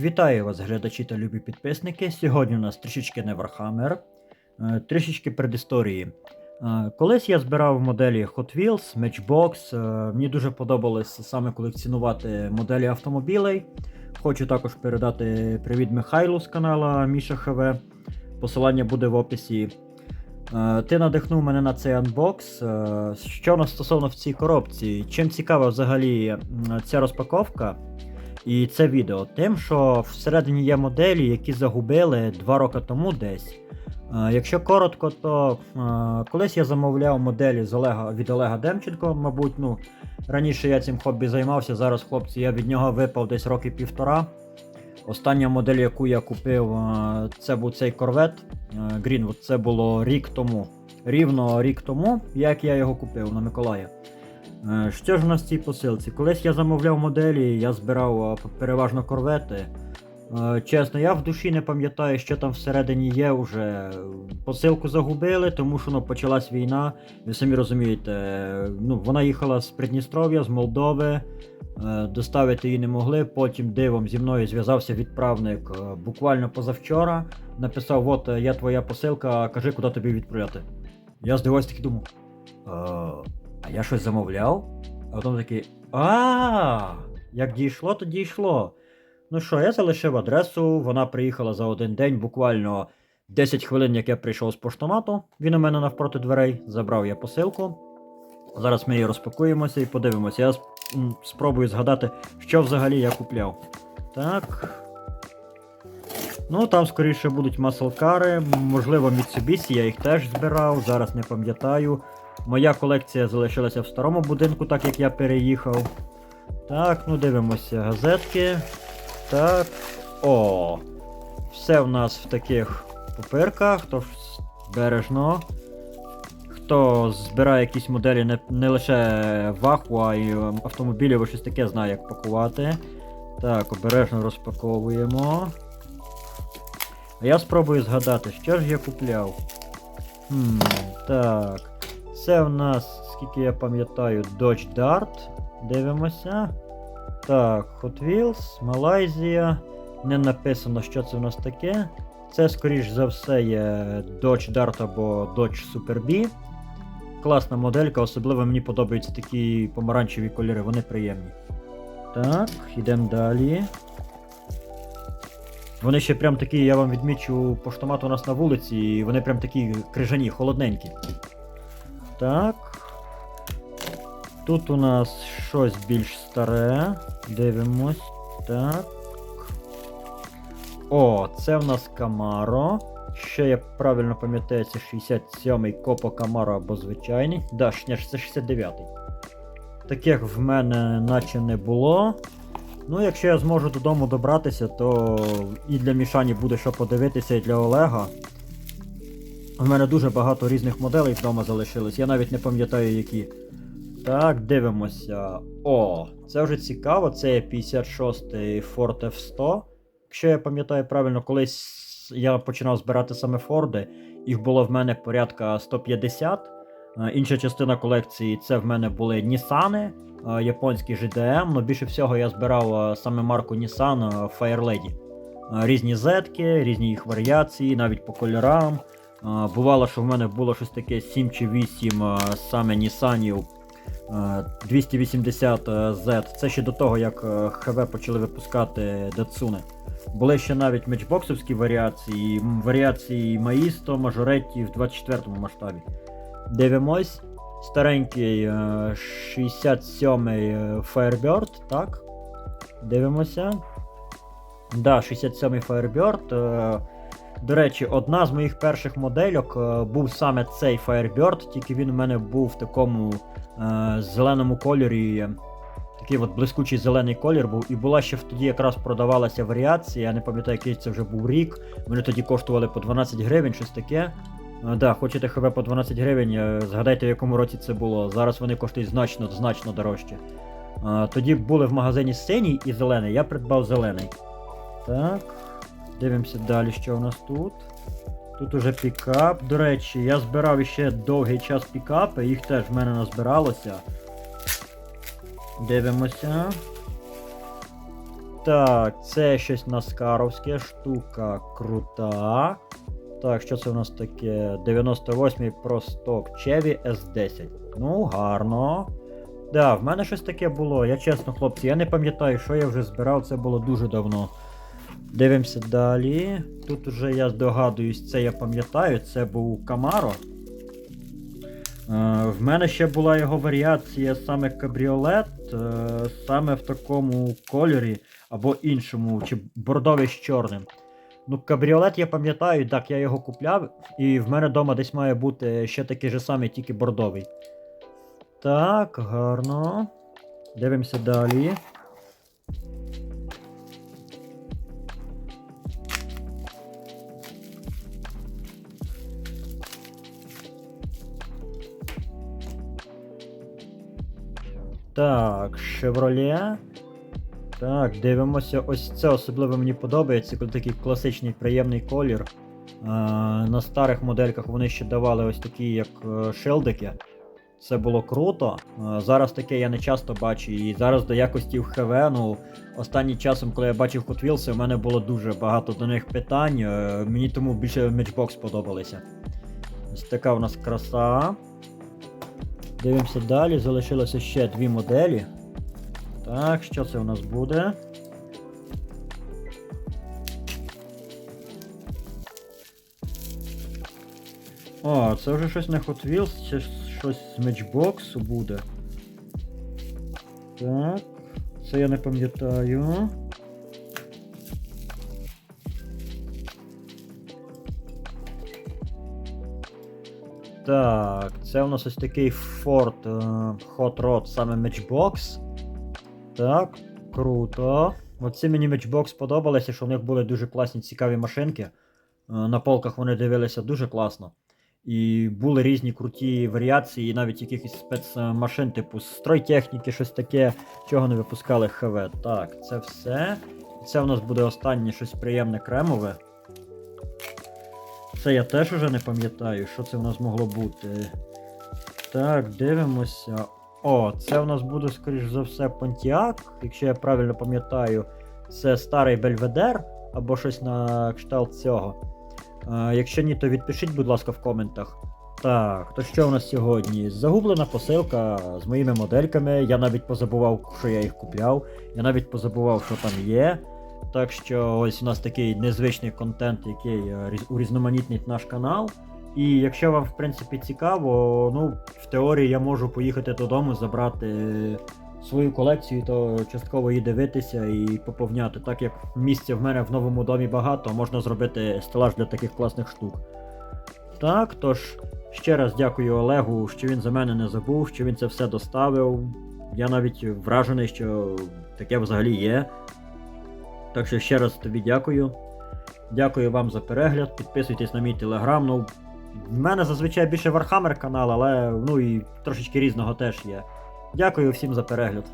Вітаю вас, глядачі та любі підписники. Сьогодні у нас трішечки не Warhammer, е, трішечки предісторії. Е, Колись я збирав моделі Hot Wheels, Matchbox. е, Мені дуже подобалось саме колекціонувати моделі автомобілей. Хочу також передати привіт Михайлу з канала Міша ХВ. Посилання буде в описі. Ти надихнув мене на цей анбокс. Що у нас стосовно в цій коробці? Чим цікава взагалі ця розпаковка? І це відео тим, що всередині є моделі, які загубили два роки тому десь. Е, Якщо коротко, то е, колись я замовляв моделі з Олега від Олега Демченко, мабуть, ну раніше я цим хобі займався. Зараз, хлопці, я від нього випав десь роки півтора. Остання модель, яку я купив, е, це був цей корвет Greenwood. Це було рік тому. Рівно рік тому, як я його купив на Миколая. Е, Що ж у нас в цій посилці? Колись я замовляв моделі, я збирав е, переважно корвети. Е, Чесно, я в душі не пам'ятаю, що там всередині є вже. Посилку загубили, тому що ну, почалась війна. Ви самі розумієте, ну, вона їхала з Придністров'я, з Молдови. Доставити її не могли. Потім дивом зі мною зв'язався відправник буквально позавчора. Написав: От я твоя посилка, кажи, куди тобі відправляти. Я здивувався такий думав. «Е, а я щось замовляв? А потім такий. А, як дійшло, то дійшло. Ну що, я залишив адресу, вона приїхала за один день, буквально 10 хвилин, як я прийшов з поштомату. Він у мене навпроти дверей, забрав я посилку. Зараз ми її розпакуємося і подивимося. Я спробую згадати, що взагалі я купляв. Так. Ну, там скоріше будуть маслкари, можливо, Mitsubishi, я їх теж збирав, зараз не пам'ятаю. Моя колекція залишилася в старому будинку, так як я переїхав. Так, ну дивимося газетки. Так. О! Все в нас в таких папирках, тож бережно. Хто збирає якісь моделі не, не лише ваху, а й автомобілів, щось таке знає, як пакувати. Так, обережно розпаковуємо. А я спробую згадати, що ж я купляв. Хм, так. Це в нас, скільки я пам'ятаю, Dodge Dart. Дивимося. Так, Hot Wheels, Малайзія. Не написано, що це в нас таке. Це, скоріш за все, є Dodge Dart або Dodge Super B. Класна моделька, особливо мені подобаються такі помаранчеві кольори, вони приємні. Так, йдемо далі. Вони ще прям такі, я вам відмічу, поштомат у нас на вулиці, і вони прям такі крижані, холодненькі. Так. Тут у нас щось більш старе. Дивимось. Так. О, це в нас Камаро. Ще я правильно пам'ятаю, це 67-й Копо Камаро або звичайний. Да, ні, це 69-й. Таких в мене наче не було. Ну, якщо я зможу додому добратися, то і для Мішані буде що подивитися, і для Олега. У мене дуже багато різних моделей вдома залишилось, я навіть не пам'ятаю які. Так, дивимося. О, це вже цікаво, це 56-й Ford F100. Якщо я пам'ятаю правильно, колись я починав збирати саме Форди, їх було в мене порядка 150. Е, Інша частина колекції це в мене були Нісани, е, японський GDM, але більше всього я збирав е, саме марку Nissan Fire Lady. Е, Різні зетки, різні їх варіації, навіть по кольорам. Е, Бувало, що в мене було щось таке 7 чи 8 е, саме Нісанів 280 Z. Це ще до того, як е, ХВ почали випускати Датсуни. Були ще навіть мечбоксовські варіації, варіації Маїсто, Мажоретті в 24 му масштабі. Дивимось. Старенький е, 67-й е, Firebird, так. Дивимося. Да, 67-й Firebird. Е, До речі, одна з моїх перших модельок е, був саме цей Firebird, тільки він у мене був в такому е, зеленому кольорі. Такий от блискучий зелений колір був. І була ще тоді якраз продавалася варіація. Я не пам'ятаю, який це вже був рік. Вони тоді коштували по 12 гривень, щось таке. А, да, хочете ХВ по 12 гривень, е, згадайте, в якому році це було. Зараз вони коштують значно, значно дорожче. Тоді були в магазині синій і зелений, я придбав зелений. Так. Дивимося далі, що у нас тут. Тут уже пікап. До речі, я збирав ще довгий час пікапи, їх теж в мене назбиралося. Дивимося. Так, це щось наскаровське, штука крута. Так, що це у нас таке? 98-й просток Chevy S10. Ну, гарно. Да, в мене щось таке було. Я чесно, хлопці, я не пам'ятаю, що я вже збирав, це було дуже давно. Дивимося далі. Тут уже я здогадуюсь, це я пам'ятаю, це був Camaro. Е, в мене ще була його варіація саме кабріолет, е, саме в такому кольорі або іншому, чи бордовий з чорним. Ну, кабріолет я пам'ятаю, так, я його купляв, і в мене вдома десь має бути ще такий же самий, тільки бордовий. Так, гарно. Дивимося далі. Так, Chevrolet. Так, дивимося. Ось це особливо мені подобається, коли такий класичний приємний колір. На старих модельках вони ще давали ось такі, як е, шилдики. Це було круто. Зараз таке я не часто бачу. І зараз до якості в ХВ, ну, останнім часом, коли я бачив Wheels, у мене було дуже багато до них питань. Е, мені тому більше Matchbox сподобалися. Ось така у нас краса. Дивимося далі, залишилося ще дві моделі. Так, що це у нас буде? О, це вже щось не Hot Wheels, це щось з Matchbox буде. Так, це я не пам'ятаю. Так, це у нас ось такий Ford е, Hot Rod, саме Matchbox. Так, круто. Оці мені Matchbox сподобалися, що в них були дуже класні цікаві машинки. Е, На полках вони дивилися дуже класно. І були різні круті варіації, навіть якихось спецмашин, типу стройтехніки, щось таке, чого не випускали ХВ. Так, це все. Це у нас буде останнє щось приємне кремове. Це я теж уже не пам'ятаю, що це в нас могло бути. Так, дивимося. О, це у нас буде, скоріш за все, Pontiac, якщо я правильно пам'ятаю, це старий Бельведер або щось на кшталт цього. А, якщо ні, то відпишіть, будь ласка, в коментах. Так, то що у нас сьогодні? Загублена посилка з моїми модельками. Я навіть позабував, що я їх купляв. Я навіть позабував, що там є. Так що ось у нас такий незвичний контент, який е, урізноманітнить наш канал. І якщо вам в принципі цікаво, ну в теорії я можу поїхати додому, забрати свою колекцію, то частково її дивитися і поповняти. Так як місця в мене в новому домі багато, можна зробити стелаж для таких класних штук. Так, тож ще раз дякую Олегу, що він за мене не забув, що він це все доставив. Я навіть вражений, що таке взагалі є. Так що ще раз тобі дякую. Дякую вам за перегляд. Підписуйтесь на мій телеграм. Ну, в мене зазвичай більше Warhammer канал, але ну і трошечки різного теж є. Дякую всім за перегляд.